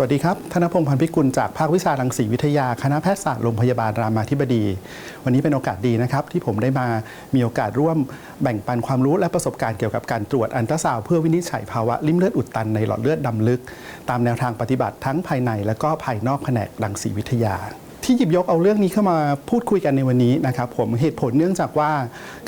สวัสดีครับ ธนพงศ์พันธ์พิกุลจากภาควิชารังสีวิทยา คณะแพทยศาสตร์โรงพยาบาลรามาธิบดี วันนี้เป็นโอกาสดีนะครับ ที่ผมได้มามีโอกาสร่วมแบ่งปันความรู้และประสบการณ์เกี่ยวกับการตรวจอันตราซาวเพื่อวินิจฉัยภาวะลิ่มเลือดอุดตันในหลอดเลือดดำลึก ตามแนวทางปฏิบัติทั้งภายในและก็ภายนอกแผนกรังสีวิทยา ที่หยิบยกเอาเรื่องนี้เข้ามาพูดคุยกันในวันนี้นะครับผมเหตุผลเนื่องจากว่า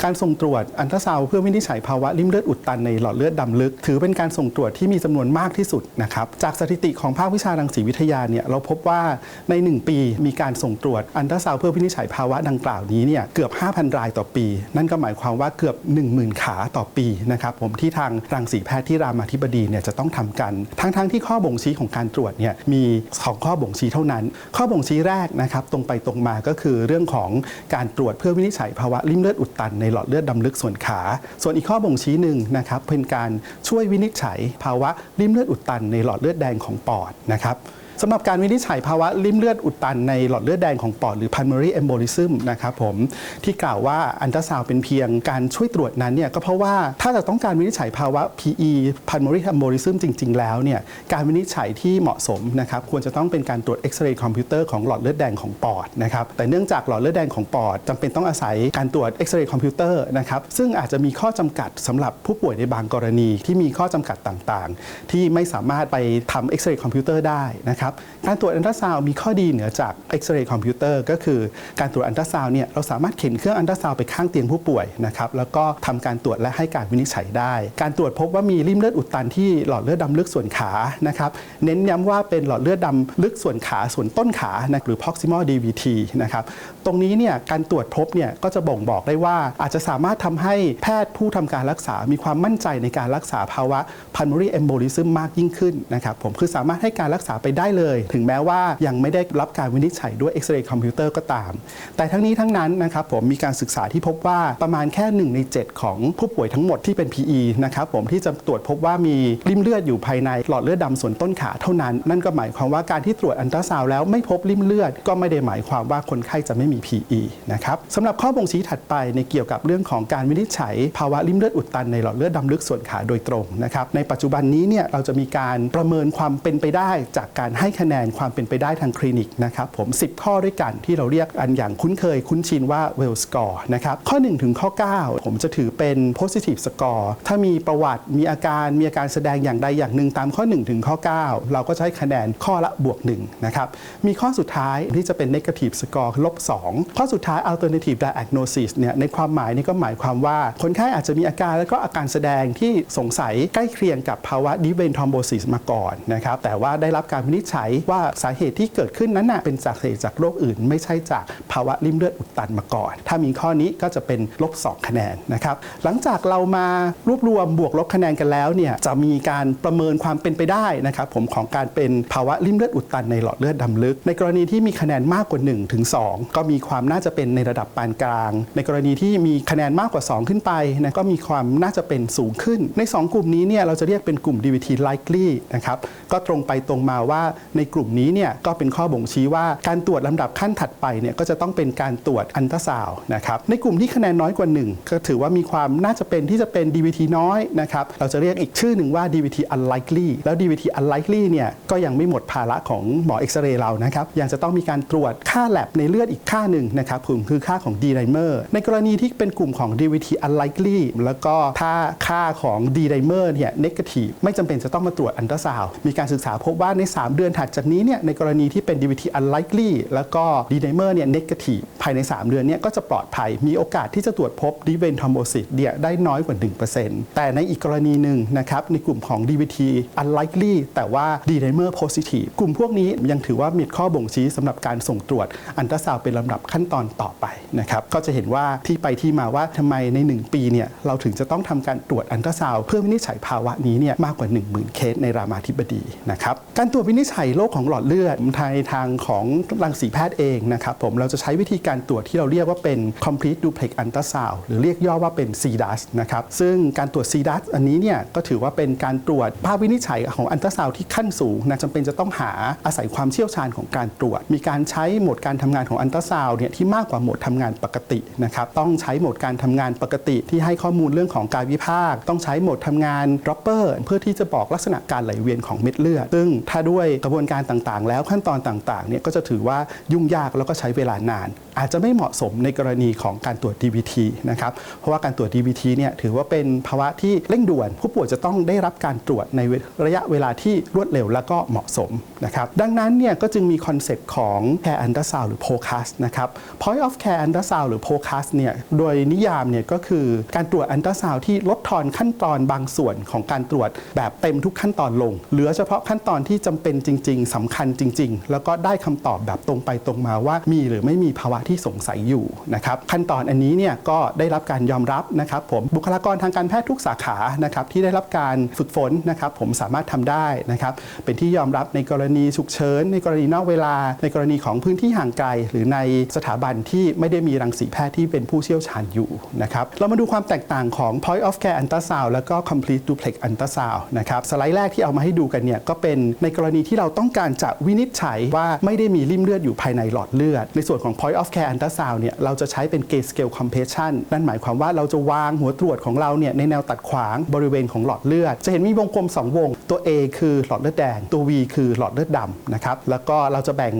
การส่งตรวจอันตราซาวเพื่อวินิจฉัยภาวะริ่มเลือดอุดตันในหลอดเลือดดำลึก ถือเป็นการส่งตรวจที่มีจำนวนมากที่สุดนะครับจากสถิติของภาควิชารังสีวิทยาเนี่ยเราพบว่าใน 1 ปีมีการส่งตรวจอันตราซาวเพื่อวินิจฉัยภาวะดังกล่าวนี้เนี่ยเกือบ 5,000 รายต่อปี นั่นก็หมายความว่าเกือบ 10,000 ขาต่อปีนะครับผมที่ทางรังสีแพทย์ที่รามาธิบดีเนี่ยจะต้องทำกัน ทั้งๆที่ข้อบ่งชี้ของการตรวจเนี่ยมีสองข้อบ่งชี้เท่านั้น ข้อบ่งชี้แรกนะครับตรงไปตรงมาก็คือเรื่องของการตรวจเพื่อวินิจฉัยภาวะริ่มเลือดอุดตันในหลอดเลือดดำลึกส่วนขา ส่วนอีกข้อบ่งชี้หนึ่งนะครับเป็นการช่วยวินิจฉัยภาวะริ่มเลือดอุดตันในหลอดเลือดแดงของปอดนะครับ สำหรับการวินิจฉัยภาวะริ่มเลือดอุดตันในหลอดเลือดแดงของปอดหรือ pulmonary embolism นะครับผมที่กล่าวว่าอันตราซาวเป็นเพียงการช่วยตรวจนั้นเนี่ยก็เพราะว่าถ้าจะต้องการวินิจฉัยภาวะ PE pulmonary embolism จริง ๆ แล้วเนี่ยการวินิจฉัยที่เหมาะสมนะครับควรจะต้องเป็นการตรวจเอ็กซเรย์คอมพิวเตอร์ของหลอดเลือดแดงของปอดนะครับแต่เนื่องจากหลอดเลือดแดงของปอดจำเป็นต้องอาศัยการตรวจเอ็กซเรย์คอมพิวเตอร์นะครับซึ่งอาจจะมีข้อจำกัดสำหรับผู้ป่วยในบางกรณีที่มีข้อจำกัดต่างๆ ที่ไม่สามารถไปทำเอ็กซเรย์คอมพิวเตอร์ได้นะครับการตรวจอันตราซาวมีข้อดีเหนือจากเอ็กซเรย์คอมพิวเตอร์ก็คือการตรวจอันตราซาวเนี่ยเราสามารถเข็นเครื่องอันตราซาวไปข้างเตียงผู้ป่วยนะครับแล้วก็ทำการตรวจและให้การวินิจฉัยได้ การตรวจพบว่ามีริ่มเลือดอุดตันที่หลอดเลือดดำลึกส่วนขานะครับเน้นย้ำว่าเป็นหลอดเลือดดำลึกส่วนขาส่วนต้นขานะหรือ proximal DVT นะครับตรงนี้เนี่ยการตรวจพบเนี่ยก็จะบ่งบอกได้ว่าอาจจะสามารถทำให้แพทย์ผู้ทำการรักษา มีความมั่นใจในการรักษาภาวะ pulmonary embolism มากยิ่งขึ้นนะครับผมคือสามารถให้การรักษาไปได้เลย ถึงแม้ว่ายังไม่ได้รับการวินิจฉัยด้วยเอ็กซเรย์คอมพิวเตอร์ก็ตาม แต่ทั้งนี้ทั้งนั้นนะครับผมมีการศึกษาที่พบว่าประมาณแค่ 1 ใน 7 ของผู้ป่วยทั้งหมดที่เป็น PE นะครับผมที่จะตรวจพบว่ามีริ่มเลือดอยู่ภายในหลอดเลือดดำส่วนต้นขาเท่านั้น นั่นก็หมายความว่าการที่ตรวจอันตราซาวแล้วไม่พบริ่มเลือด ก็ไม่ได้หมายความว่าคนไข้จะไม่มี PE นะครับสำหรับข้อบ่งชี้ถัดไปในเกี่ยวกับเรื่องของการวินิจฉัย ภาวะริ่มเลือดอุดตันในหลอดเลือดดำลึกส่วนขาโดยตรงนะครับในปัจจุบันนี้เนี่ยเราจะมีการประเมินความเป็นไปได้จากการให้คะแนนความเป็นไปได้ทางคลินิกนะครับผม 10 ข้อด้วยกันที่เราเรียกอันอย่างคุ้นเคยคุ้นชินว่า well score นะครับข้อ 1 ถึงข้อ 9 ผมจะถือเป็น positive score ถ้ามีประวัติมีอาการมีอาการแสดงอย่างใดอย่างหนึ่งตามข้อ 1 ถึงข้อ 9 เราก็จะให้คะแนนข้อละบวก1นะครับมีข้อสุดท้ายที่จะเป็น negative score ลบ 2 ข้อสุดท้าย alternative diagnosis เนี่ยในความหมายนี่ก็หมายความว่าคนไข้อาจจะมีอาการและก็อาการแสดงที่สงสัยใกล้เคียงกับภาวะ deep vein thrombosis มาก่อนนะครับแต่ว่าได้รับการวินิจฉัยว่าสาเหตุที่เกิดขึ้นนั้นนะเป็นจากสาเหตุจากโรคอื่น ไม่ใช่จากภาวะริ่มเลือดอุดตันมาก่อน ถ้ามีข้อนี้ก็จะเป็นลบ 2 คะแนนนะครับ หลังจากเรามารวบรวมบวกลบคะแนนกันแล้วเนี่ยจะมีการประเมินความเป็นไปได้นะครับผมของการเป็นภาวะริ่มเลือดอุดตันในหลอดเลือดดำลึก ในกรณีที่มีคะแนนมากกว่า 1 ถึง 2 ก็มีความน่าจะเป็นในระดับปานกลาง ในกรณีที่มีคะแนนมากกว่า 2 ขึ้นไปนะก็มีความน่าจะเป็นสูงขึ้น ใน 2 กลุ่มนี้เนี่ยเราจะเรียกเป็นกลุ่ม DVT likely นะครับก็ตรงไปตรงมาว่าในกลุ่มนี้เนี่ยก็เป็นข้อบ่งชี้ว่าการตรวจลำดับขั้นถัดไปเนี่ยก็จะต้องเป็นการตรวจอันตราซาวนะครับในกลุ่มที่คะแนนน้อยกว่า 1 ก็ถือว่ามีความน่าจะเป็นที่จะเป็น DVT น้อยนะครับเราจะเรียกอีกชื่อหนึ่งว่า DVT unlikely แล้ว DVT unlikely เนี่ยก็ยังไม่หมดภาระของหมอเอ็กซเรย์เรานะครับยังจะต้องมีการตรวจค่าแลบในเลือดอีกค่าหนึ่งนะครับผมคือค่าของ D dimer ในกรณีที่เป็นกลุ่มของ DVT unlikely แล้วก็ถ้าค่าของ D dimer เนี่ย negative ไม่จำเป็นจะต้องมาตรวจอันตราซาวมีการศึกษาพบว่าใน 3 เดือนถัดจากนี้เนี่ยในกรณีที่เป็น DVT unlikely แล้วก็ D dimer เนี่ย negative ภายใน 3 เดือนเนี่ยก็จะปลอดภัย มีโอกาสที่จะตรวจพบ d i v e n thrombosis เนี่ยได้น้อยกว่า 1%แต่ในอีกกรณีหนึ่งนะครับในกลุ่มของ DVT unlikely แต่ว่า D dimer positive กลุ่มพวกนี้ยังถือว่ามีข้อบ่งชี้สำหรับการส่งตรวจอันตราซาวเป็นลำดับขั้นตอนต่อไปนะครับก็จะเห็นว่าที่ไปที่มาว่าทำไมใน 1 ปีเนี่ยเราถึงจะต้องทำการตรวจอันตราซาวเพื่อวินิจฉัยภาวะนี้เนี่ยมากกว่า 10,000 เคสในรามาธิบดีนะครับการตรวจวินิจฉัยโรคของหลอดเลือดในทางของรังสีแพทย์เองนะครับผมเราจะใช้วิธีการตรวจที่เราเรียกว่าเป็น complete duplex ultrasound หรือเรียกย่อว่าเป็น CDUS นะครับซึ่งการตรวจ CDUS อันนี้เนี่ยก็ถือว่าเป็นการตรวจภาพวินิจฉัยของอันตราซาวที่ขั้นสูงนะจำเป็นจะต้องหาอาศัยความเชี่ยวชาญของการตรวจ มีการใช้โหมดการทำงานของอันตราซาวเนี่ยที่มากกว่าโหมดทำงานปกตินะครับต้องใช้โหมดการทำงานปกติที่ให้ข้อมูลเรื่องของการวิภาคต้องใช้โหมดทำงาน dropper เพื่อที่จะบอกลักษณะการไหลเวียนของเม็ดเลือดซึ่งถ้าด้วยกระระบวนการต่างๆ แล้วขั้นตอนต่างๆเนี่ยก็จะถือว่ายุ่งยากแล้วก็ใช้เวลานานอาจจะไม่เหมาะสมในกรณีของการตรวจ DBT นะครับ เพราะว่าการตรวจ DBT เนี่ยถือว่าเป็นภาวะที่เร่งด่วน ผู้ป่วยจะต้องได้รับการตรวจในระยะเวลาที่รวดเร็วและก็เหมาะสมนะครับ ดังนั้นเนี่ยก็จึงมีคอนเซ็ปต์ของ care ultrasound หรือ POCAS นะครับ point of care ultrasound หรือ POCAS เนี่ยโดยนิยามเนี่ยก็คือการตรวจอันตราซาวที่ลดทอนขั้นตอนบางส่วนของการตรวจแบบเต็มทุกขั้นตอนลง เหลือเฉพาะขั้นตอนที่จำเป็นจริง ๆสำคัญจริง ๆ แล้วก็ได้คำตอบแบบตรงไปตรงมาว่ามีหรือไม่มีภาวะที่สงสัยอยู่นะครับขั้นตอนอันนี้เนี่ยก็ได้รับการยอมรับนะครับผมบุคลากรทางการแพทย์ทุกสาขานะครับที่ได้รับการฝึกฝนนะครับผมสามารถทำได้นะครับเป็นที่ยอมรับในกรณีฉุกเฉินในกรณีนอกเวลา ในกรณีของพื้นที่ห่างไกล หรือในสถาบันที่ไม่ได้มีรังสีแพทย์ที่เป็นผู้เชี่ยวชาญอยู่นะครับเรามาดูความแตกต่างของ point of care ultrasound แล้วก็ complete duplex ultrasound นะครับสไลด์แรกที่เอามาให้ดูกันเนี่ยก็เป็นในกรณีที่เราต้องการจะวินิจฉัยว่าไม่ได้มีริ่มเลือดอยู่ภายในหลอดเลือด ในส่วนของ point of แคร์อันต์ซาวเนี่ยเราจะใช้เป็นเกสเกลคอมเพสชันนั่นหมายความว่าเราจะวางหัวตรวจของเราเนี่ยในแนวตัดขวางบริเวณของหลอดเลือด จะเห็นมีวงกลม 2 วง ตัว A คือหลอดเลือดแดง ตัว V คือหลอดเลือดดำนะครับแล้วก็เราจะแบ่ง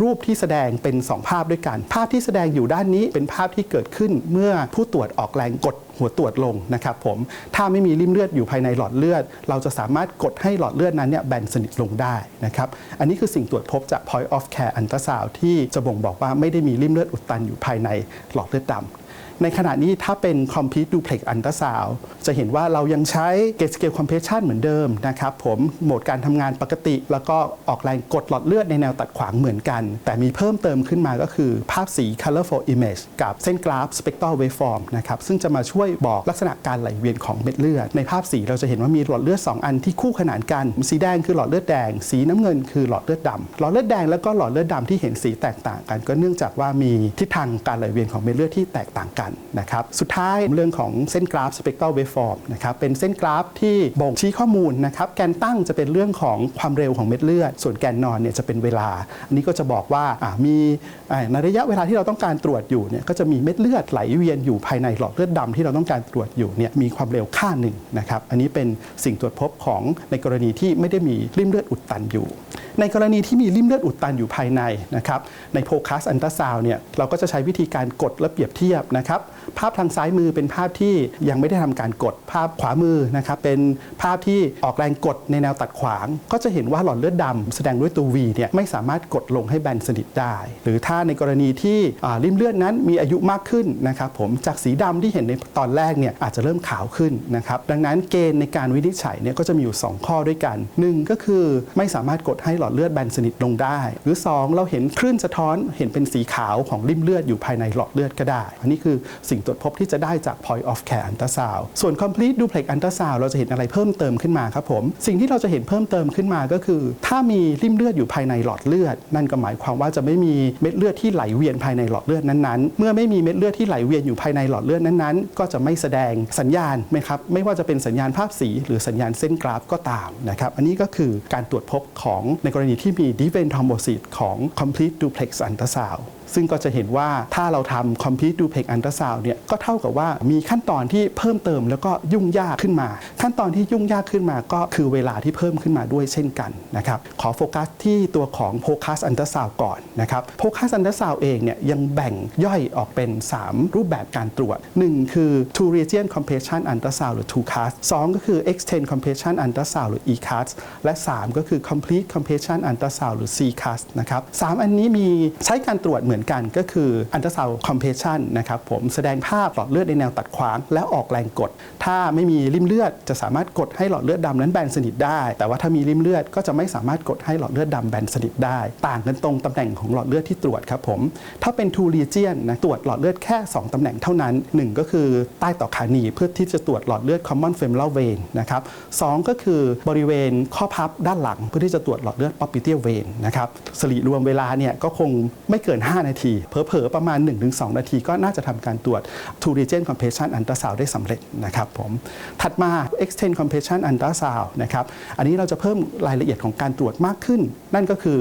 รูปที่แสดงเป็น 2 ภาพด้วยกัน ภาพที่แสดงอยู่ด้านนี้เป็นภาพที่เกิดขึ้นเมื่อผู้ตรวจออกแรงกด หัวตรวจลงนะครับผมถ้าไม่มีริ่มเลือดอยู่ภายในหลอดเลือด เราจะสามารถกดให้หลอดเลือดนั้นเนี่ยแบนสนิทลงได้นะครับอันนี้คือสิ่งตรวจพบจาก point of care อันตรสาวที่จะบ่งบอกว่าไม่ได้มีริ่มเลือดอุดตันอยู่ภายในหลอดเลือดดำ ในขณะนี้ถ้าเป็น complete duplex ultrasound จะเห็นว่าเรายังใช้ gauge scale compression เหมือนเดิมนะครับผมโหมดการทำงานปกติ แล้วก็ออกแรงกดหลอดเลือดในแนวตัดขวางเหมือนกัน แต่มีเพิ่มเติมขึ้นมาก็คือภาพสี colorful image กับเส้นกราฟ spectral waveform นะครับซึ่งจะมาช่วยบอกลักษณะการไหลเวียนของเม็ดเลือด ในภาพสีเราจะเห็นว่ามีหลอดเลือด 2 อันที่คู่ขนานกัน สีแดงคือหลอดเลือดแดง สีน้ำเงินคือหลอดเลือดดำหลอดเลือดแดงแล้วก็หลอดเลือดดำที่เห็นสีแตกต่างกัน ก็เนื่องจากว่ามีทิศทางการไหลเวียนของเม็ดเลือดที่แตกต่างกันนะครับสุดท้ายเรื่องของเส้นกราฟ spectral waveform นะครับเป็นเส้นกราฟที่บ่งชี้ข้อมูลนะครับแกนตั้งจะเป็นเรื่องของความเร็วของเม็ดเลือด ส่วนแกนนอนเนี่ยจะเป็นเวลา อันนี้ก็จะบอกว่ามีในระยะเวลาที่เราต้องการตรวจอยู่เนี่ยก็จะมีเม็ดเลือดไหลเวียนอยู่ภายในหลอดเลือดดำที่เราต้องการตรวจอยู่เนี่ยมีความเร็วค่าหนึ่งนะครับอันนี้เป็นสิ่งตรวจพบของในกรณีที่ไม่ได้มีริ่มเลือดอุดตันอยู่ในกรณีที่มีริ่มเลือดอุดตันอยู่ภายในนะครับในโพคัสอันตราซาวเนี่ยเราก็จะใช้วิธีการกดและเปรียบเทียบนะครับภาพทางซ้ายมือเป็นภาพที่ยังไม่ได้ทำการกดภาพขวามือนะครับเป็นภาพที่ออกแรงกดในแนวตัดขวาง ก็จะเห็นว่าหลอดเลือดดำแสดงด้วยตัว V เนี่ยไม่สามารถกดลงให้แบนสนิทได้ หรือถ้าในกรณีที่ริ่มเลือดนั้นมีอายุมากขึ้นนะครับผมจากสีดำที่เห็นในตอนแรกเนี่ยอาจจะเริ่มขาวขึ้นนะครับดังนั้นเกณฑ์ในการวินิจฉัยเนี่ยก็จะมีอยู่ 2 ข้อด้วยกันหนึ่งก็คือไม่สามารถกดให้หลอดเลือดแบนสนิทลงได้ หรือ 2 เราเห็นคลื่นสะท้อนเห็นเป็นสีขาวของริมเลือดอยู่ภายในหลอดเลือดก็ได้ อันนี้คือสิ่งตรวจพบที่จะได้จาก point of care ultrasound ส่วน complete duplex ultrasound เราจะเห็นอะไรเพิ่มเติมขึ้นมาครับผม สิ่งที่เราจะเห็นเพิ่มเติมขึ้นมาก็คือ ถ้ามีริมเลือดอยู่ภายในหลอดเลือด นั่นก็หมายความว่าจะไม่มีเม็ดเลือดที่ไหลเวียนภายในหลอดเลือดนั้นๆ เมื่อไม่มีเม็ดเลือดที่ไหลเวียนอยู่ภายในหลอดเลือดนั้นๆ ก็จะไม่แสดงสัญญาณไหมครับไม่ว่าจะเป็นสัญญาณภาพสี หรือสัญญาณเส้นกราฟก็ตามนะครับอันนี้ก็คือการตรวจพบของในกรณีที่มี deep vein thrombosis ของ complete duplex ultrasound ซึ่งก็จะเห็นว่าถ้าเราทำ complete duplex ultrasound เนี่ยก็เท่ากับว่ามีขั้นตอนที่เพิ่มเติมแล้วก็ยุ่งยากขึ้นมา ขั้นตอนที่ยุ่งยากขึ้นมาก็คือเวลาที่เพิ่มขึ้นมาด้วยเช่นกันนะครับขอโฟกัสที่ตัวของ POCUS ultrasound ก่อนนะครับ POCUS ultrasound เองเนี่ยยังแบ่งย่อยออกเป็น 3 รูปแบบการตรวจ 1 คือ two region compression ultrasound หรือ 2CAS 2ก็คือ extend compression ultrasound หรือ ECAS และ 3 ก็คือ complete compression ultrasound หรือ CCAS นะครับสอันนี้มีใช้การตรวจเหมือนกันก็คือ ultrasound compression นะครับผมแสดงภาพหลอดเลือดในแนวตัดขวาง แล้วออกแรงกด ถ้าไม่มีริมเลือดจะสามารถกดให้หลอดเลือดดำนั้นแบนสนิทได้ แต่ว่าถ้ามีริมเลือดก็จะไม่สามารถกดให้หลอดเลือดดำแบนสนิทได้ ต่างกันตรงตำแหน่งของหลอดเลือดที่ตรวจครับผมถ้าเป็น two region นะตรวจหลอดเลือดแค่ 2ตำแหน่งเท่านั้น 1 ก็คือใต้ต่อขาหนีเพื่อที่จะตรวจหลอดเลือด common femoral vein นะครับสองก็คือบริเวณข้อพับด้านหลัง เพื่อที่จะตรวจหลอดเลือด popliteal vein นะครับสริรวมเวลาเนี่ยก็คงไม่เกิน 5 5 นาที เผลอๆ ประมาณ 1-2 นาที ก็น่าจะทำการตรวจ two region compression ultrasound ได้สำเร็จนะครับผมถัดมา extend compression ultrasound นะครับอันนี้เราจะเพิ่มรายละเอียดของการตรวจมากขึ้น นั่นก็คือ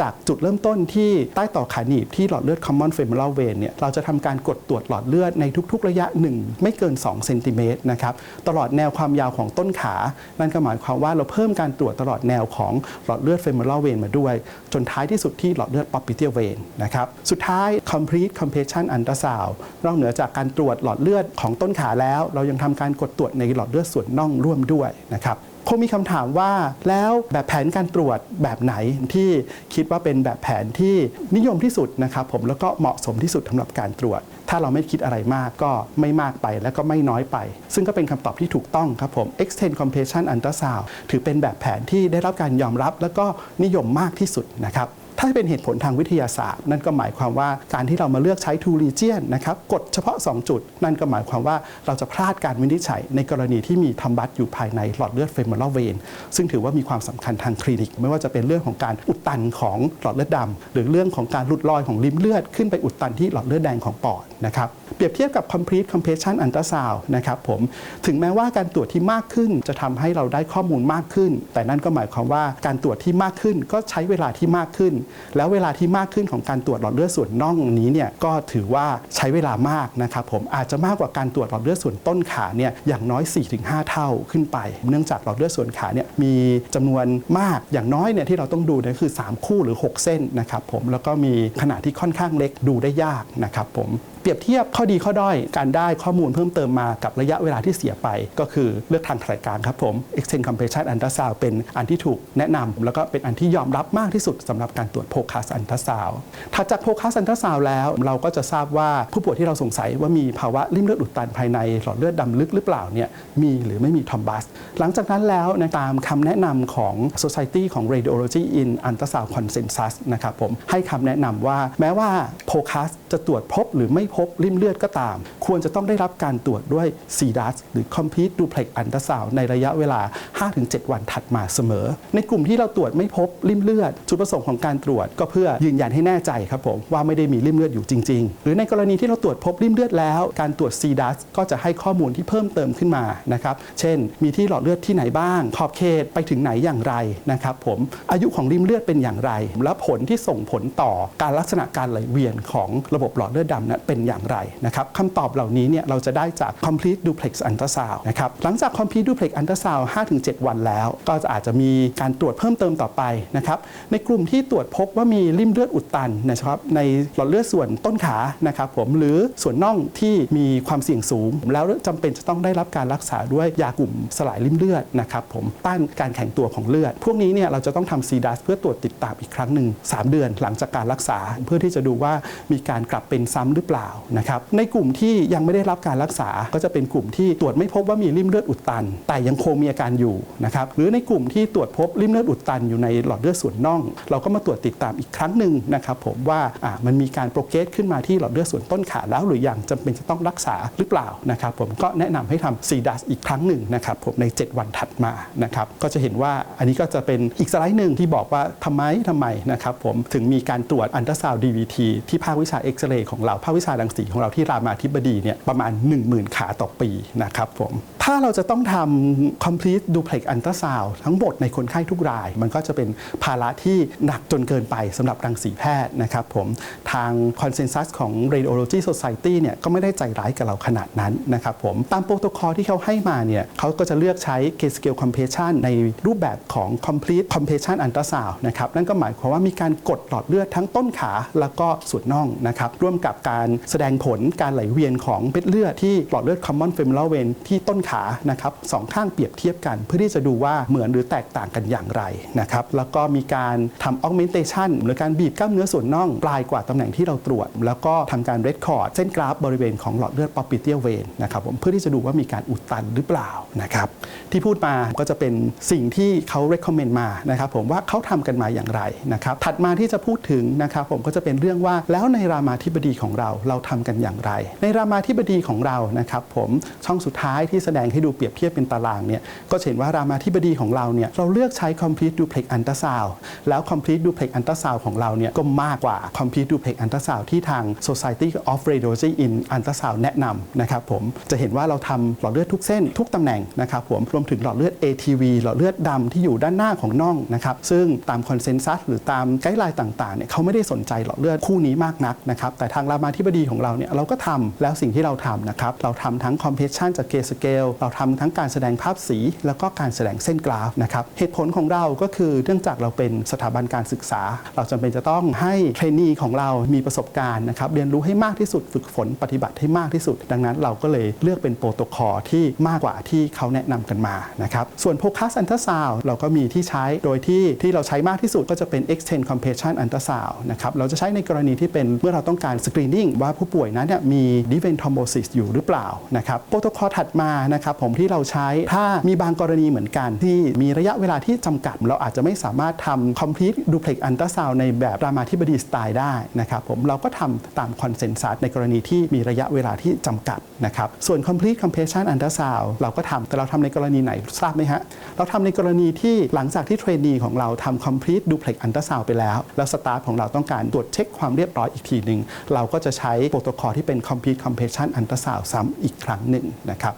จากจุดเริ่มต้นที่ใต้ต่อขาหนีบที่หลอดเลือด common femoral vein เนี่ยเราจะทำการกดตรวจหลอดเลือดในทุกๆ ระยะ 1 ไม่เกิน2เซนติเมตรนะครับตลอดแนวความยาวของต้นขา นั่นก็หมายความว่าเราเพิ่มการตรวจตลอดแนวของหลอดเลือด femoral vein มาด้วย จนท้ายที่สุดที่หลอดเลือด popliteal vein นะครับสุดท้าย complete compression ultrasound นอกเหนือจากการตรวจหลอดเลือดของต้นขาแล้ว เรายังทำการกดตรวจในหลอดเลือดส่วนน่องร่วมด้วยนะครับคงมีคำถามว่าแล้วแบบแผนการตรวจแบบไหนที่คิดว่าเป็นแบบแผนที่นิยมที่สุดนะครับผมแล้วก็เหมาะสมที่สุดสำหรับการตรวจ ถ้าเราไม่คิดอะไรมากก็ไม่มากไปและก็ไม่น้อยไป ซึ่งก็เป็นคำตอบที่ถูกต้องครับผม extend compression ultrasound ถือเป็นแบบแผนที่ได้รับการยอมรับ และก็นิยมมากที่สุดนะครับ ถ้าเป็นเหตุผลทางวิทยาศาสตร์ นั่นก็หมายความว่าการที่เรามาเลือกใช้ two region นะครับกดเฉพาะ 2 จุด นั่นก็หมายความว่าเราจะพลาดการวินิจฉัย ในกรณีที่มีทอมบัสอยู่ภายในหลอดเลือด femoral vein ซึ่งถือว่ามีความสำคัญทางคลินิก ไม่ว่าจะเป็นเรื่องของการอุดตันของหลอดเลือดดำหรือเรื่องของการหลุดลอยของริมเลือดขึ้นไปอุดตันที่หลอดเลือดแดงของปอดนะครับเปรียบเทียบกับ complete compression ultrasound นะครับผมถึงแม้ว่าการตรวจที่มากขึ้นจะทำให้เราได้ข้อมูลมากขึ้น แต่นั่นก็หมายความว่าการตรวจที่มากขึ้นก็ใช้เวลาที่มากขึ้นแล้วเวลาที่มากขึ้นของการตรวจหลอดเลือดส่วนน่องนี้เนี่ยก็ถือว่าใช้เวลามากนะครับผมอาจจะมากกว่าการตรวจหลอดเลือดส่วนต้นขาเนี่ยอย่างน้อย 4-5 เท่าขึ้นไป เนื่องจากหลอดเลือดส่วนขาเนี่ยมีจำนวนมากอย่างน้อยเนี่ยที่เราต้องดูเนี่ยคือ 3 คู่หรือ 6 เส้นนะครับผมแล้วก็มีขนาดที่ค่อนข้างเล็กดูได้ยากนะครับผม เปรียบเทียบข้อดีข้อด้อยการได้ข้อมูลเพิ่มเติมมากับระยะเวลาที่เสียไป ก็คือเลือกทางรายการครับผม extend compression ultrasound เป็นอันที่ถูกแนะนำแล้วก็เป็นอันที่ยอมรับมากที่สุดสำหรับการตรวจโพคัสอันตราซาวถัดจากโพคัสอันตราซาวแล้วเราก็จะทราบว่าผู้ป่วยที่เราสงสัยว่ามีภาวะริ่มเลือดอุดตันภายในหลอดเลือดดำลึกหรือเปล่าเนี่ยมีหรือไม่มีทอมบัสหลังจากนั้นแล้วในตามคำแนะนำของ Society ของ Radiology in Ultrasound Consensus นะครับผมให้คำแนะนำว่าแม้ว่าโพคัสจะตรวจพบหรือไม่พพบริ่มเลือดก็ตาม ควรจะต้องได้รับการตรวจด้วย CDUS หรือ Complete Duplex Ultrasound ในระยะเวลา 5-7 วันถัดมาเสมอ ในกลุ่มที่เราตรวจไม่พบริ่มเลือด จุดประสงค์ของการตรวจก็เพื่อยืนยันให้แน่ใจครับผมว่าไม่ได้มีริ่มเลือดอยู่จริง ๆ หรือในกรณีที่เราตรวจพบริ่มเลือดแล้ว การตรวจ CDUS ก็จะให้ข้อมูลที่เพิ่มเติมขึ้นมานะครับเช่น มีที่หลอดเลือดที่ไหนบ้างขอบเขตไปถึงไหนอย่างไรนะครับผมอายุของริ่มเลือดเป็นอย่างไร และผลที่ส่งผลต่อการลักษณะการไหลเวียนของระบบหลอดเลือดดำนั้นเป็นอย่างไรนะครับคำตอบเหล่านี้เนี่ยเราจะได้จาก complete duplex ultrasound นะครับหลังจาก complete duplex ultrasound 5-7 วันแล้ว ก็จะอาจจะมีการตรวจเพิ่มเติมต่อไปนะครับในกลุ่มที่ตรวจพบว่ามีริ่มเลือดอุดตันนะครับในหลอดเลือดส่วนต้นขานะครับผมหรือส่วนน่องที่มีความเสี่ยงสูง แล้วจำเป็นจะต้องได้รับการรักษาด้วยยากลุ่มสลายริ่มเลือดนะครับผมต้านการแข็งตัวของเลือด พวกนี้เนี่ยเราจะต้องทำ CDUS เพื่อตรวจติดตามอีกครั้งหนึ่ง3 เดือน หลังจากการรักษาเพื่อที่จะดูว่ามีการกลับเป็นซ้ำหรือเปล่านะครับในกลุ่มที่ยังไม่ได้รับการรักษาก็จะเป็นกลุ่มที่ตรวจไม่พบว่ามีริ่มเลือดอุดตัน แต่ยังคงมีอาการอยู่นะครับหรือในกลุ่มที่ตรวจพบริ่มเลือดอุดตันอยู่ในหลอดเลือดส่วนน่อง เราก็มาตรวจติดตามอีกครั้งหนึ่งนะครับผมว่ามันมีการโปรเกสขึ้นมาที่หลอดเลือดส่วนต้นขาแล้วหรือยังจำเป็นจะต้องรักษาหรือเปล่านะครับผมก็แนะนำให้ทำ CDUS อีกครั้งหนึ่งนะครับผมใน 7 วันถัดมานะครับก็จะเห็นว่าอันนี้ก็จะเป็นอีกสไลด์หนึ่งที่บอกว่าทำไมทำไมนะครับผมถึงมีการตรวจอันตราซาวด์ DVT ที่ภาควิชาเอ็กซเรย์ของเราภาควิชารังสีของเราที่รามาธิบดีเนี่ยประมาณ 10,000 ขาต่อปีนะครับผม ถ้าเราจะต้องทำ complete duplex ultrasound ทั้งหมดในคนไข้ทุกราย มันก็จะเป็นภาระที่หนักจนเกินไปสำหรับรังสีแพทย์นะครับผมทาง consensus ของ radiology society เนี่ยก็ไม่ได้ใจร้ายกับเราขนาดนั้นนะครับผมตามโปรโตคอลที่เขาให้มาเนี่ยเขาก็จะเลือกใช้ K scale compression ในรูปแบบของ complete compression ultrasound นะครับนั่นก็หมายความว่ามีการกดหลอดเลือดทั้งต้นขาแล้วก็ส่วนน่องนะครับร่วมกับการแสดงผลการไหลเวียนของเม็ดเลือดที่หลอดเลือด common femoral vein ที่ต้นขานะครับสองข้างเปรียบเทียบกัน เพื่อที่จะดูว่าเหมือนหรือแตกต่างกันอย่างไรนะครับแล้วก็มีการทำ augmentation หรือการบีบกล้ามเนื้อส่วนน่องปลายกว่าตำแหน่งที่เราตรวจ แล้วก็ทำการ record เส้นกราฟบริเวณของหลอดเลือด popliteal vein นะครับผมเพื่อที่จะดูว่ามีการอุดตันหรือเปล่านะครับที่พูดมาก็จะเป็นสิ่งที่เขา recommend มานะครับผมว่าเขาทำกันมาอย่างไรนะครับถัดมาที่จะพูดถึงนะครับผมก็จะเป็นเรื่องว่าแล้วในรามาธิบดีของเราเราทำกันอย่างไร ในรามาธิบดีของเรานะครับผมช่องสุดท้ายที่แสดงงให้ดูเปรียบเทียบเป็นตารางเนี่ยก็เห็นว่ารามาธิบดีของเราเนี่ยเราเลือกใช้ complete duplex ultrasound แล้ว complete duplex ultrasound ของเราเนี่ยก็มากกว่า complete duplex ultrasound ที่ทาง Society of Radiology in Ultrasound แนะนำนะครับผมจะเห็นว่าเราทำหลอดเลือดทุกเส้นทุกตำแหน่งนะครับผมรวมถึงหลอดเลือด ATV หลอดเลือดดำที่อยู่ด้านหน้าของน่องนะครับซึ่งตามคอนเซนแซสหรือตามไกด์ไลน์ต่างๆเนี่ยเขาไม่ได้สนใจหลอดเลือดคู่นี้มากนักนะครับแต่ทางรามาธิบดีของเราเนี่ยเราก็ทำแล้วสิ่งที่เราทำนะครับเราทำทั้ง compression จากเกสเราทำทั้งการแสดงภาพสี แล้วก็การแสดงเส้นกราฟนะครับเหตุผลของเราก็คือเนื่องจากเราเป็นสถาบันการศึกษา เราจำเป็นจะต้องให้เทรนนีของเรามีประสบการณ์นะครับเรียนรู้ให้มากที่สุดฝึกฝนปฏิบัติให้มากที่สุด ดังนั้นเราก็เลยเลือกเป็นโปรโตคอลที่มากกว่าที่เขาแนะนำกันมานะครับส่วนโพคัสอันตราซาวเราก็มีที่ใช้โดยที่ที่เราใช้มากที่สุดก็จะเป็น extend compression ultrasound นะครับเราจะใช้ในกรณีที่เป็นเมื่อเราต้องการ screening ว่าผู้ป่วยนั้นเนี่ยมี deep thrombosis อยู่หรือเปล่านะครับโปรโตคอลถัดมานะครับผมที่เราใช้ถ้ามีบางกรณีเหมือนกันที่มีระยะเวลาที่จำกัด เราอาจจะไม่สามารถทำ complete duplex ultrasound ในแบบรามาธิบดีสไตล์ได้นะครับผมเราก็ทำตามคอนเซน s ัสในกรณีที่มีระยะเวลาที่จำกัดนะครับส่วน complete compression ultrasound เราก็ทำแต่เราทำในกรณีไหนทราบไหมฮะเราทำในกรณีที่หลังจากที่เทรนนีของเราทำ complete duplex ultrasound ไปแล้ว แล้วสตาฟของเราต้องการตรวจเช็คความเรียบร้อยอีกทีหนึ่งเราก็จะใช้โปรโตคอลที่เป็น complete compression ultrasound ซ้ำอีกครั้งหนึ่งนะครับ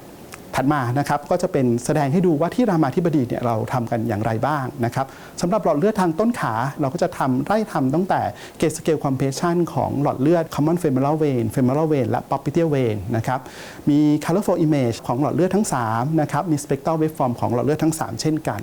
ถัดมานะครับก็จะเป็นแสดงให้ดูว่าที่รามาธิบดีเนี่ยเราทำกันอย่างไรบ้างนะครับสำหรับหลอดเลือดทางต้นขาเราก็จะทำไล่ทำตั้งแต่เกสเกลความเพรสชันของหลอดเลือด common femoral vein femoral vein และ popliteal vein นะครับมี colorful image ของหลอดเลือดทั้ง3นะครับมี spectral waveform ของหลอดเลือดทั้ง 3 เช่นกัน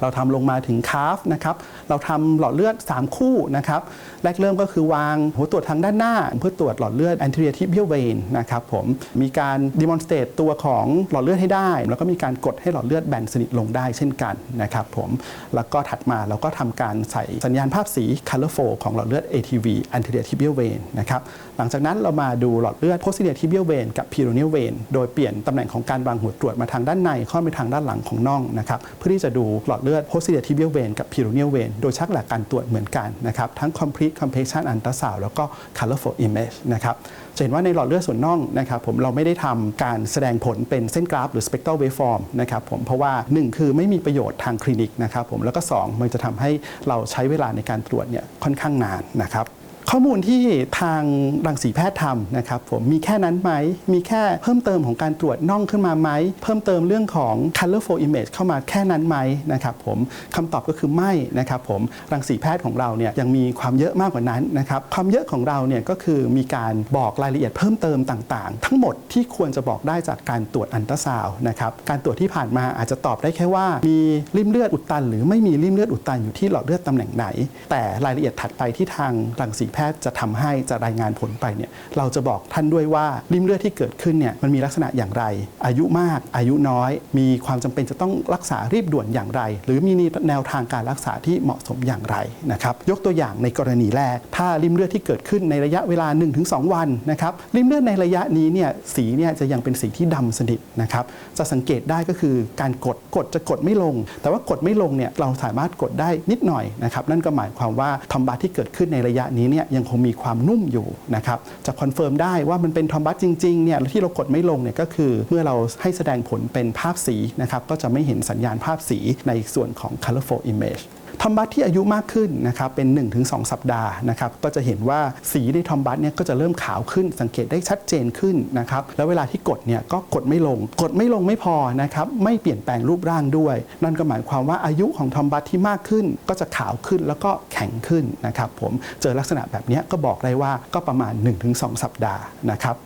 เราทำลงมาถึงคาฟนะครับเราทำหลอดเลือด 3 คู่นะครับแรกเริ่มก็คือวางหัวตรวจทางด้านหน้า เพื่อตรวจหลอดเลือด anterior tibial vein นะครับผมมีการ demonstrate ตัวของหลอดเลือดให้ได้ แล้วก็มีการกดให้หลอดเลือดแบนสนิทลงได้เช่นกันนะครับผมแล้วก็ถัดมาเราก็ทำการใส่สัญญาณภาพสี color flow ของหลอดเลือด ATV anterior tibial vein นะครับหลังจากนั้นเรามาดูหลอดเลือด posterior tibial vein กับ peroneal vein โดยเปลี่ยนตำแหน่งของการวางหัวตรวจมาทางด้านในเข้าไปทางด้านหลังของน่องนะครับเพื่อที่จะดูหลอดเลือด posterior tibial vein กับ peroneal vein โดยชักหลักการตรวจเหมือนกันนะครับทั้ง complete compaction ultrasound แล้วก็ colorful image นะครับจะเห็นว่าในหลอดเลือดส่วนน่องนะครับผมเราไม่ได้ทำการแสดงผลเป็นเส้นกราฟหรือ spectral waveform นะครับผมเพราะว่า 1 คือไม่มีประโยชน์ทางคลินิกนะครับผมแล้วก็ 2 มันจะทำให้เราใช้เวลาในการตรวจเนี่ยค่อนข้างนานนะครับ ข้อมูลที่ทางรังสีแพทย์ทำนะครับผมมีแค่นั้นไหม มีแค่เพิ่มเติมของการตรวจน่องขึ้นมาไหม เพิ่มเติมเรื่องของ colorful image เข้ามาแค่นั้นไหมนะครับผมคำตอบก็คือไม่นะครับผมรังสีแพทย์ของเราเนี่ยยังมีความเยอะมากกว่านั้นนะครับความเยอะของเราเนี่ยก็คือมีการบอกรายละเอียดเพิ่มเติมต่างๆ ทั้งหมดที่ควรจะบอกได้จากการตรวจอันตราซาวนะครับการตรวจที่ผ่านมาอาจจะตอบได้แค่ว่า มีริมเลือดอุดตัน หรือไม่มีริมเลือดอุดตันอยู่ที่หลอดเลือดตำแหน่งไหน แต่รายละเอียดถัดไปที่ทางรังสีแพทย์จะทำให้จะรายงานผลไปเนี่ยเราจะบอกท่านด้วยว่าริ่มเลือดที่เกิดขึ้นเนี่ยมันมีลักษณะอย่างไร อายุมากอายุน้อย มีความจำเป็นจะต้องรักษารีบด่วนอย่างไร หรือมีแนวทางการรักษาที่เหมาะสมอย่างไรนะครับยกตัวอย่างในกรณีแรก ถ้าริ่มเลือดที่เกิดขึ้นในระยะเวลา 1-2 วันนะครับริ่มเลือดในระยะนี้เนี่ยสีเนี่ยจะยังเป็นสีที่ดำสนิทนะครับจะสังเกตได้ก็คือการกดกดจะกดไม่ลง แต่ว่ากดไม่ลงเนี่ยเราสามารถกดได้นิดหน่อยนะครับนั่นก็หมายความว่าทอมบัสที่เกิดขึ้นในระยะนี้เนี่ยยังคงมีความนุ่มอยู่นะครับจะคอนเฟิร์มได้ว่ามันเป็นทอมบัสจริงๆเนี่ยที่เรากดไม่ลงเนี่ยก็คือเมื่อเราให้แสดงผลเป็นภาพสีนะครับก็จะไม่เห็นสัญญาณภาพสีในส่วนของ colorful image ทอมบัสที่อายุมากขึ้นนะครับเป็น 1-2 สัปดาห์นะครับก็จะเห็นว่าสีในทอมบัสเนี่ยก็จะเริ่มขาวขึ้นสังเกตได้ชัดเจนขึ้นนะครับแล้วเวลาที่กดเนี่ยก็กดไม่ลง กดไม่ลงไม่พอนะครับไม่เปลี่ยนแปลงรูปร่างด้วย นั่นก็หมายความว่าอายุของทอมบัสที่มากขึ้น ก็จะขาวขึ้นแล้วก็แข็งขึ้นนะครับผมเจอลักษณะแบบนี้ก็บอกได้ว่าก็ประมาณ 1-2 สัปดาห์นะครับ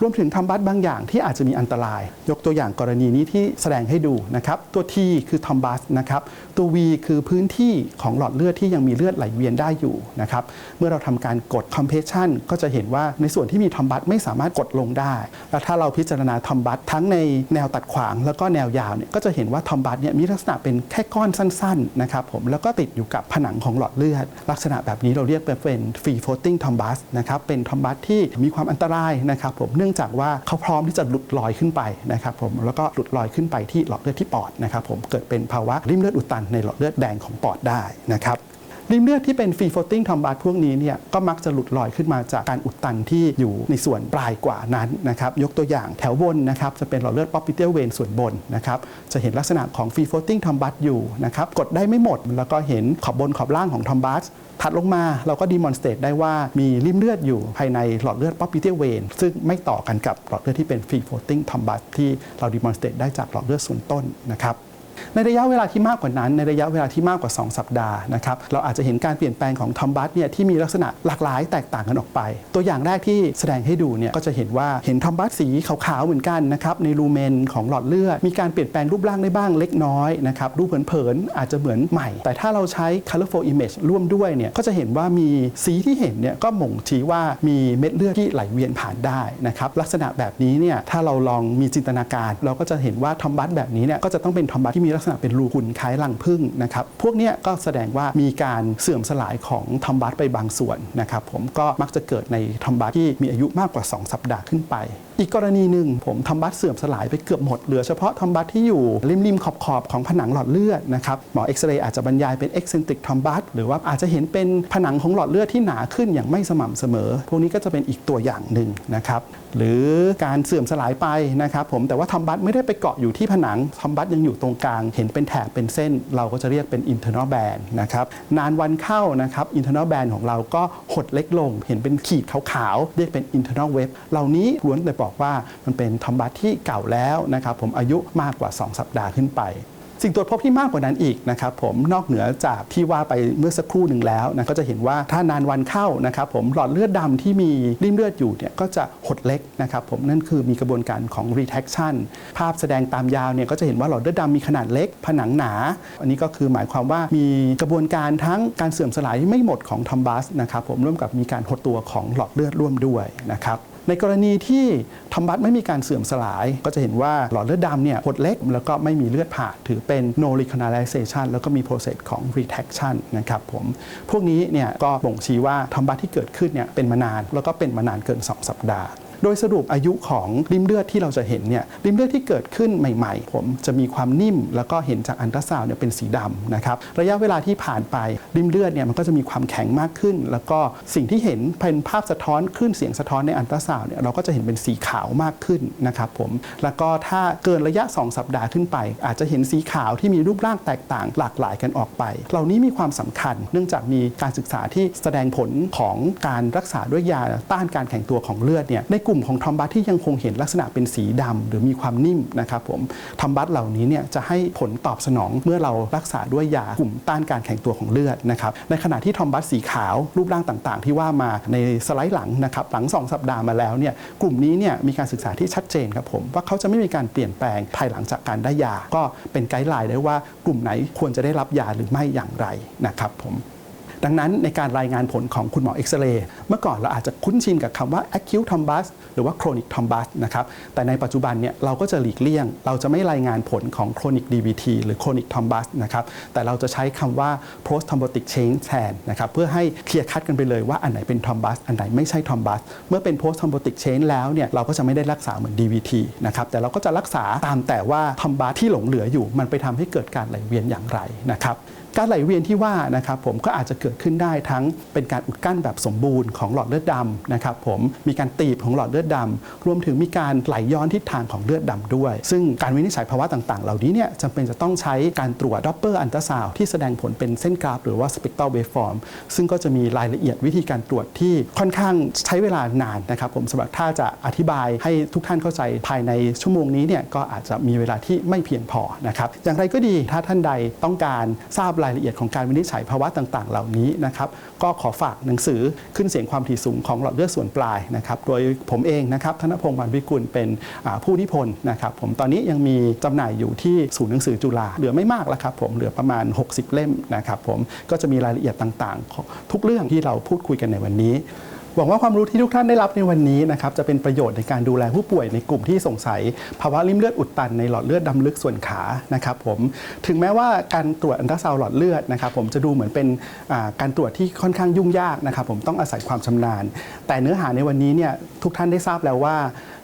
รวมถึงทำบัสบางอย่างที่อาจจะมีอันตราย ยกตัวอย่างกรณีนี้ที่แสดงให้ดูนะครับ ตัว T คือทอมบัสนะครับตัว V คือพื้นที่ของหลอดเลือดที่ยังมีเลือดไหลเวียนได้อยู่นะครับเมื่อเราทำการกดคอมเพรสชันก็จะเห็นว่าในส่วนที่มีทอมบัสไม่สามารถกดลงได้ แล้วถ้าเราพิจารณาทอมบัสทั้งในแนวตัดขวางแล้วก็แนวยาวเนี่ยก็จะเห็นว่าทอมบัสเนี่ยมีลักษณะเป็นแค่ก้อนสั้นๆนะครับผมแล้วก็ติดอยู่กับผนังของหลอดเลือด ลักษณะแบบนี้เราเรียกเป็น free floating thrombus นะครับเป็นทอมบัสที่มีความอันตรายนะครับผมนื่องจากว่าเขาพร้อมที่จะหลุดลอยขึ้นไปนะครับผมแล้วก็หลุดลอยขึ้นไปที่หลอดเลือดที่ปอดนะครับผมเกิดเป็นภาวะริ่มเลือดอุดตันในหลอดเลือดแดงของปอดได้นะครับ ริมเลือดที่เป็นฟรีโฟลติ้งทอมบัสพวกนี้เนี่ยก็มักจะหลุดลอยขึ้นมาจากการอุดตันที่อยู่ในส่วนปลายกว่านั้นนะครับยกตัวอย่างแถวบนนะครับจะเป็นหลอดเลือดป๊อปปิเตลเวนส่วนบนนะครับจะเห็นลักษณะของฟรีโฟลติ้งทอมบัสอยู่นะครับกดได้ไม่หมด แล้วก็เห็นขอบบนขอบล่างของทอมบัสถัดลงมาเราก็ดีมอนสเต e ได้ว่ามีริมเลือดอยู่ภายในหลอดเลือดป๊อปปิเตลเวนซึ่งไม่ต่อกันกับหลอดเลือดที่เป็นฟรีโฟลติ้งทอมบัสที่เราดีมอนสเต e ได้จากหลอดเลือดส่วนต้นนะครับ ในระยะเวลาที่มากกว่านั้น ในระยะเวลาที่มากกว่า 2 สัปดาห์นะครับเราอาจจะเห็นการเปลี่ยนแปลงของทอมบัสเนี่ยที่มีลักษณะหลากหลายแตกต่างกันออกไป ตัวอย่างแรกที่แสดงให้ดูเนี่ยก็จะเห็นว่าเห็นทอมบัสสีขาวๆเหมือนกันนะครับในรูเมนของหลอดเลือดมีการเปลี่ยนแปลงรูปร่างได้บ้างเล็กน้อยนะครับรูปเผินๆอาจจะเหมือนใหม่ แต่ถ้าเราใช้ colorful image ร่วมด้วยเนี่ยก็จะเห็นว่ามีสีที่เห็นเนี่ยก็บ่งชี้ว่ามีเม็ดเลือดที่ไหลเวียนผ่านได้นะครับลักษณะแบบนี้เนี่ยถ้าเราลองมีจินตนาการ เราก็จะเห็นว่าทอมบัสแบบนี้เนี่ยก็จะต้องเป็นทอมบัสที่มีลักษณะเป็นรูขุ่นคล้ายรังผึ้งนะครับพวกนี้ก็แสดงว่ามีการเสื่อมสลายของทอมบัสไปบางส่วนนะครับผมก็มักจะเกิดในทอมบัสที่มีอายุมากกว่า 2 สัปดาห์ขึ้นไปอีกกรณีหนึ่งผมทอมบัสเสื่อมสลายไปเกือบหมดเหลือเฉพาะทอมบัสที่อยู่ริมๆขอบๆของผนังหลอดเลือดนะครับหมอเอ็กซเรย์อาจจะบรรยายเป็น eccentric thrombus หรือว่าอาจจะเห็นเป็นผนังของหลอดเลือดที่หนาขึ้นอย่างไม่สม่ำเสมอ พวกนี้ก็จะเป็นอีกตัวอย่างหนึ่งนะครับหรือการเสื่อมสลายไปนะครับผมแต่ว่าทอมบัสไม่ได้ไปเกาะอยู่ที่ผนังทอมบัสยังอยู่ตรงกลาง เห็นเป็นแถบเป็นเส้น เราก็จะเรียกเป็น internal band นะครับนานวันเข้านะครับ internal band ของเราก็หดเล็กลง เห็นเป็นขีดขาวๆเรียกเป็น internal web เหล่านี้ล้วนแต่บอกว่ามันเป็นทอมบัสที่เก่าแล้วนะครับผมอายุมากกว่า 2 สัปดาห์ขึ้นไปสิ่งตรวจพบที่มากกว่านั้นอีกนะครับผมนอกเหนือจากที่ว่าไปเมื่อสักครู่หนึ่งแล้วนะก็จะเห็นว่าถ้านานวันเข้านะครับผมหลอดเลือดดำที่มีริ่มเลือดอยู่เนี่ยก็จะหดเล็กนะครับผมนั่นคือมีกระบวนการของ retraction ภาพแสดงตามยาวเนี่ยก็จะเห็นว่าหลอดเลือดดำมีขนาดเล็ก ผนังหนา อันนี้ก็คือหมายความว่ามีกระบวนการทั้งการเสื่อมสลายไม่หมดของทอมบัสนะครับผมร่วมกับมีการหดตัวของหลอดเลือดร่วมด้วยนะครับ ในกรณีที่ทอมบัสไม่มีการเสื่อมสลาย ก็จะเห็นว่าหลอดเลือดดำเนี่ยหดเล็ก แล้วก็ไม่มีเลือดผ่าถือเป็น no recanalization แล้วก็มี process ของ retraction นะครับผมพวกนี้เนี่ยก็บ่งชี้ว่าทอมบัสที่เกิดขึ้นเนี่ยเป็นมานาน แล้วก็เป็นมานานเกิน 2 สัปดาห์ โดยสรุปอายุของริมเลือดที่เราจะเห็นเนี่ยริมเลือดที่เกิดขึ้นใหม่ ๆ ผมจะมีความนิ่ม แล้วก็เห็นจากอันตราซาวน์เนี่ยเป็นสีดำนะครับระยะเวลาที่ผ่านไปริมเลือดเนี่ยมันก็จะมีความแข็งมากขึ้น แล้วก็สิ่งที่เห็นเป็นภาพสะท้อนคลื่นเสียงสะท้อนในอันตราซาวน์เนี่ยเราก็จะเห็นเป็นสีขาวมากขึ้นนะครับผมแล้วก็ถ้าเกินระยะ 2 สัปดาห์ขึ้นไป อาจจะเห็นสีขาวที่มีรูปร่างแตกต่างหลากหลายกันออกไป เหล่านี้มีความสำคัญ เนื่องจากมีการศึกษาที่แสดงผลของการรักษาด้วยยาต้านการแข็งตัวของเลือดเนี่ยในกลุ่มุ่มของทอมบัสที่ยังคงเห็นลักษณะเป็นสีดำหรือมีความนิ่มนะครับผมทอมบัสเหล่านี้เนี่ยจะให้ผลตอบสนองเมื่อเรารักษาด้วยยากลุ่มต้านการแข็งตัวของเลือดนะครับในขณะที่ทอมบัสสีขาวรูปร่างต่างๆ ที่ว่ามาในสไลด์หลังนะครับหลัง 2 สัปดาห์มาแล้วเนี่ยกลุ่มนี้เนี่ยมีการศึกษาที่ชัดเจนครับผมว่าเขาจะไม่มีการเปลี่ยนแปลงภายหลังจากการได้ยา ก็เป็นไกด์ไลน์ได้ว่ากลุ่มไหนควรจะได้รับยาหรือไม่อย่างไรนะครับผม ดังนั้นในการรายงานผลของคุณหมอเอ็กซเรย์เมื่อก่อนเราอาจจะคุ้นชินกับคำว่า acute thrombus หรือว่า chronic thrombus นะครับแต่ในปัจจุบันเนี่ยเราก็จะหลีกเลี่ยง เราจะไม่รายงานผลของ chronic DVT หรือ chronic thrombus นะครับแต่เราจะใช้คำว่า post thrombotic change แทนนะครับเพื่อให้เคลียร์คัดกันไปเลยว่าอันไหนเป็น thrombus อันไหนไม่ใช่ thrombus เมื่อเป็น post thrombotic change แล้วเนี่ยเราก็จะไม่ได้รักษาเหมือน DVT นะครับแต่เราก็จะรักษาตามแต่ว่า thrombus ที่หลงเหลืออยู่ มันไปทำให้เกิดการไหลเวียนอย่างไรนะครับ การไหลเวียนที่ว่านะครับผมก็อาจจะเกิดขึ้นได้ทั้งเป็นการอุดกั้นแบบสมบูรณ์ของหลอดเลือดดำนะครับผมมีการตีบของหลอดเลือดดำรวมถึงมีการไหลย้อนทิศทางของเลือดดำด้วย ซึ่งการวินิจฉัยภาวะต่างๆ เหล่านี้เนี่ยจำเป็นจะต้องใช้การตรวจดับเบิลอันตราซาวที่แสดงผลเป็นเส้นกราฟหรือว่าสเปกตรัลเวฟฟอร์มซึ่งก็จะมีรายละเอียดวิธีการตรวจที่ค่อนข้างใช้เวลานานนะครับผมสำหรับถ้าจะอธิบายให้ทุกท่านเข้าใจภายในชั่วโมงนี้เนี่ยก็อาจจะมีเวลาที่ไม่เพียงพอนะครับอย่างไรก็ดีถ้าท่านใดต้องการทราบรายละเอียดของการวินิจฉัยภาวะต่าง ๆ เหล่านี้นะครับ ก็ขอฝากหนังสือขึ้นเสียงความถี่สูงของหลอดเลือดส่วนปลายนะครับ โดยผมเองนะครับธนพงศ์วันวิกุลเป็นผู้นิพนธ์นะครับ ผมตอนนี้ยังมีจำหน่ายอยู่ที่ศูนย์หนังสือจุฬาเหลือไม่มากแล้วครับผมเหลือประมาณ 60 เล่มนะครับ ผมก็จะมีรายละเอียดต่าง ๆ ทุกเรื่องที่เราพูดคุยกันในวันนี้ หวังว่าความรู้ที่ทุกท่านได้รับในวันนี้นะครับจะเป็นประโยชน์ในการดูแลผู้ป่วยในกลุ่มที่สงสัย ภาวะริ่มเลือดอุดตันในหลอดเลือดดำลึกส่วนขานะครับผมถึงแม้ว่าการตรวจอันตราซาวด์หลอดเลือดนะครับผมจะดูเหมือนเป็นการตรวจที่ค่อนข้างยุ่งยากนะครับผมต้องอาศัยความชำนาญ แต่เนื้อหาในวันนี้เนี่ยทุกท่านได้ทราบแล้วว่า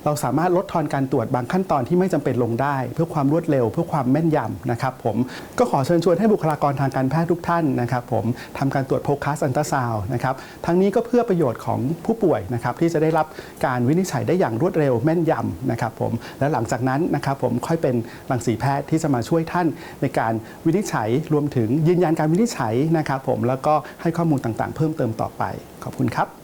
เราสามารถลดทอนการตรวจบางขั้นตอนที่ไม่จำเป็นลงได้ เพื่อความรวดเร็ว เพื่อความแม่นยำนะครับผมก็ขอเชิญชวนให้บุคลากรทางการแพทย์ทุกท่านนะครับผมทำการตรวจโพคัสอันตราซาวนะครับทั้งนี้ก็เพื่อประโยชน์ของผู้ป่วยนะครับที่จะได้รับการวินิจฉัยได้อย่างรวดเร็วแม่นยำนะครับผมและหลังจากนั้นนะครับผมค่อยเป็นรังสีแพทย์ที่จะมาช่วยท่านในการวินิจฉัยรวมถึงยืนยันการวินิจฉัยนะครับผมแล้วก็ให้ข้อมูลต่างๆ เพิ่มเติมต่อไป ขอบคุณครับ